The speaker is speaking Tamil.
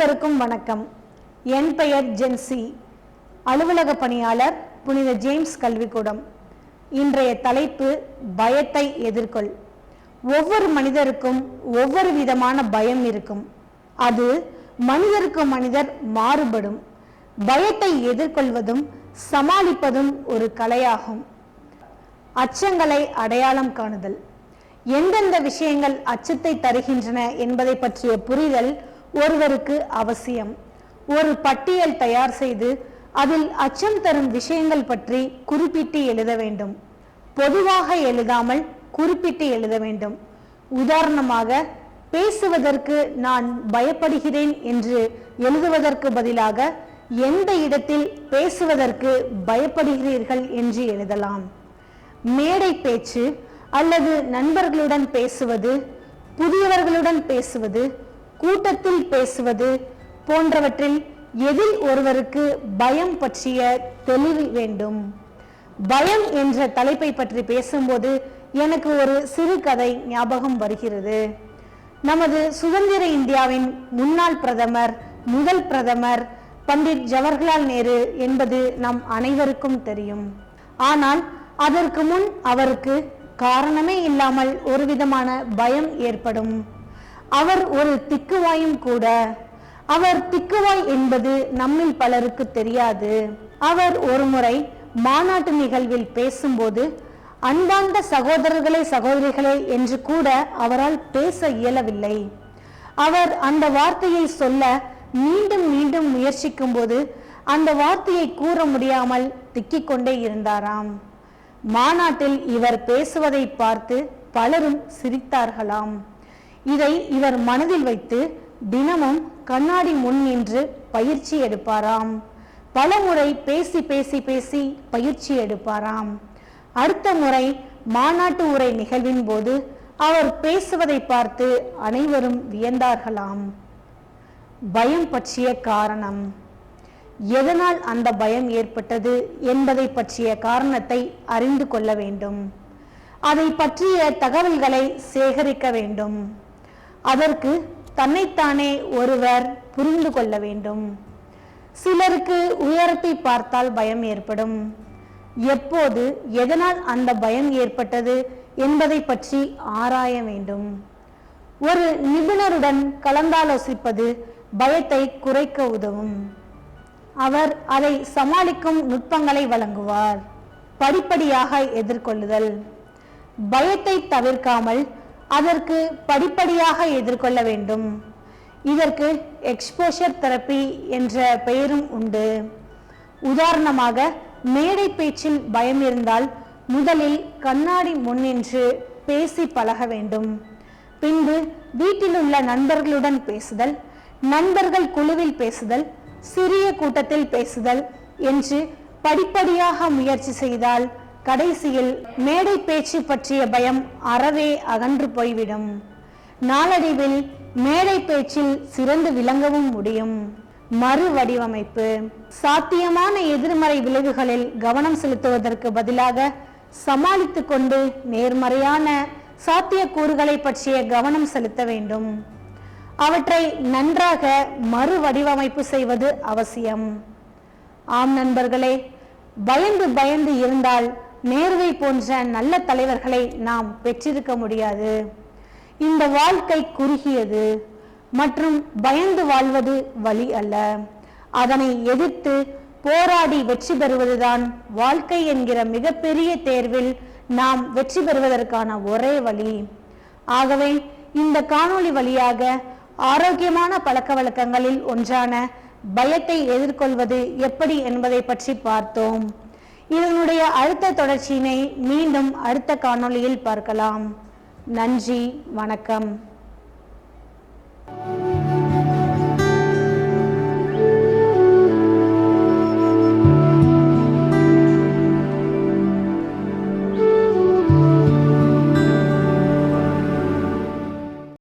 அனைவருக்கும் வணக்கம். என் பெயர் ஜென்சி அலுவலக பணியாளர் புனித ஜேம்ஸ் கல்விக்கூடம். இன்றைய தலைப்பு பயத்தை எதிர்கொள். ஒவ்வொரு மனிதருக்கும் ஒவ்வொரு விதமான பயம் இருக்கும். அது மனிதருக்கு மனிதர் மாறுபடும். பயத்தை எதிர்கொள்வதும் சமாளிப்பதும் ஒரு கலையாகும். அச்சங்களை அடையாளம் காணுதல். எந்தெந்த விஷயங்கள் அச்சத்தை தருகின்றன என்பதை பற்றிய புரிதல் ஒருவருக்கு அவசியம். ஒரு பட்டியல் தயார் செய்து அதில் அச்சம் தரும் விஷயங்கள் பற்றி குறிப்பிட்டு எழுத வேண்டும். பொதுவாக எழுதாமல் குறிப்பிட்டு எழுத வேண்டும். உதாரணமாக பேசுவதற்கு நான் பயப்படுகிறேன் என்று எழுதுவதற்கு பதிலாக எந்த இடத்தில் பேசுவதற்கு பயப்படுகிறீர்கள் என்று எழுதலாம். மேடை பேச்சு அல்லது நண்பர்களுடன் பேசுவது புதியவர்களுடன் பேசுவது கூட்டத்தில் பேசுவது போன்றவற்றில் எதில் ஒருவருக்கு பயம் பற்றிய தெளிவு வேண்டும். பயம் என்ற தலைப்பை பற்றி பேசும்போது எனக்கு ஒரு சிறு கதை ஞாபகம் வருகிறது. நமது சுதந்திர இந்தியாவின் முன்னாள் பிரதமர் முதல் பிரதமர் பண்டிட் ஜவஹர்லால் நேரு என்பது நம் அனைவருக்கும் தெரியும். ஆனால் அதற்கு முன் அவருக்கு காரணமே இல்லாமல் ஒரு விதமான பயம் ஏற்படும். அவர் ஒரு திக்குவாயும் கூட. அவர் திக்குவாய் என்பது நம்மில் பலருக்கு தெரியாது. அவர் ஒருமுறை மாநாட்டு நிகழ்வில் பேசும்போது அன்பார்ந்த சகோதரர்களே சகோதரிகளே என்று கூட அவரால் பேச இயலவில்லை. அவர் அந்த வார்த்தையை சொல்ல மீண்டும் மீண்டும் முயற்சிக்கும் போது அந்த வார்த்தையை கூற முடியாமல் திக்கிக் கொண்டே இருந்தாராம். மாநாட்டில் இவர் பேசுவதை பார்த்து பலரும் சிரித்தார்களாம். இதை இவர் மனதில் வைத்து தினமும் கண்ணாடி முன் நின்று பயிற்சி எடுப்பாராம். பல முறை பேசி பேசி பேசி பயிற்சி எடுப்பாராம். அடுத்த முறை மாநாட்டு உரை நிகழ்வின் போது அவர் பேசுவதை பார்த்து அனைவரும் வியந்தார்களாம். பயம் பற்றிய காரணம். எதனால் அந்த பயம் ஏற்பட்டது என்பதை பற்றிய காரணத்தை அறிந்து கொள்ள வேண்டும். அதை பற்றிய தகவல்களை சேகரிக்க வேண்டும். அதற்கு தன்னைத்தானே ஒருவர் புரிந்து கொள்ள வேண்டும். சிலருக்கு உயரத்தை பார்த்தால் பயம் ஏற்படும். எப்போது எதனால் அந்த பயம் ஏற்பட்டது என்பதை பற்றி ஆராய வேண்டும். ஒரு நிபுணருடன் கலந்தாலோசிப்பது பயத்தை குறைக்க உதவும். அவர் அதை சமாளிக்கும் நுட்பங்களை வழங்குவார். படிப்படியாக எதிர்கொள்ளுதல். பயத்தை தவிர்க்காமல் அதற்கு படிப்படியாக எதிர்கொள்ள வேண்டும். இதற்கு எக்ஸ்போஷர் தெரப்பி என்ற பெயரும் உண்டு. உதாரணமாக மேடை பேச்சில் பயம் இருந்தால் முதலில் கண்ணாடி முன்னின்று பேசி பழக வேண்டும். பின்பு வீட்டில் உள்ள நண்பர்களுடன் பேசுதல் நண்பர்கள் குழுவில் பேசுதல் சிறிய கூட்டத்தில் பேசுதல் என்று படிப்படியாக முயற்சி செய்தால் கடைசியில் மேடை பேச்சு பற்றிய பயம் அறவே அகன்று போய்விடும். நாளடைவில் மேடை பேச்சில் சிறந்து விளங்கவும் முடியும். மறு வடிவமைப்பு. சாத்தியமான எதிர்மறை விளைவுகளில் கவனம் செலுத்துவதற்கு பதிலாக சமாளித்து கொண்டு நேர்மறையான சாத்தியக்கூறுகளை பற்றிய கவனம் செலுத்த வேண்டும். அவற்றை நன்றாக மறு வடிவமைப்பு செய்வது அவசியம். ஆம் நண்பர்களே பயந்து பயந்து இருந்தால் நேருவை போன்ற நல்ல தலைவர்களை நாம் பெற்றிருக்க முடியாது. இந்த வாழ்க்கை குறுகியது மற்றும் பயந்து வாழ்வது வழி அல்ல. அதனை எதிர்த்து போராடி வெற்றி பெறுவதுதான் வாழ்க்கை என்கிற மிகப்பெரிய தேர்வில் நாம் வெற்றி பெறுவதற்கான ஒரே வழி. ஆகவே இந்த காணொளி வழியாக ஆரோக்கியமான பழக்க வழக்கங்களில் ஒன்றான பயத்தை எதிர்கொள்வது எப்படி என்பதை பற்றி பார்த்தோம். இதனுடைய அடுத்த தொடர்ச்சியினை மீண்டும் அடுத்த காணொளியில் பார்க்கலாம். நன்றி வணக்கம்.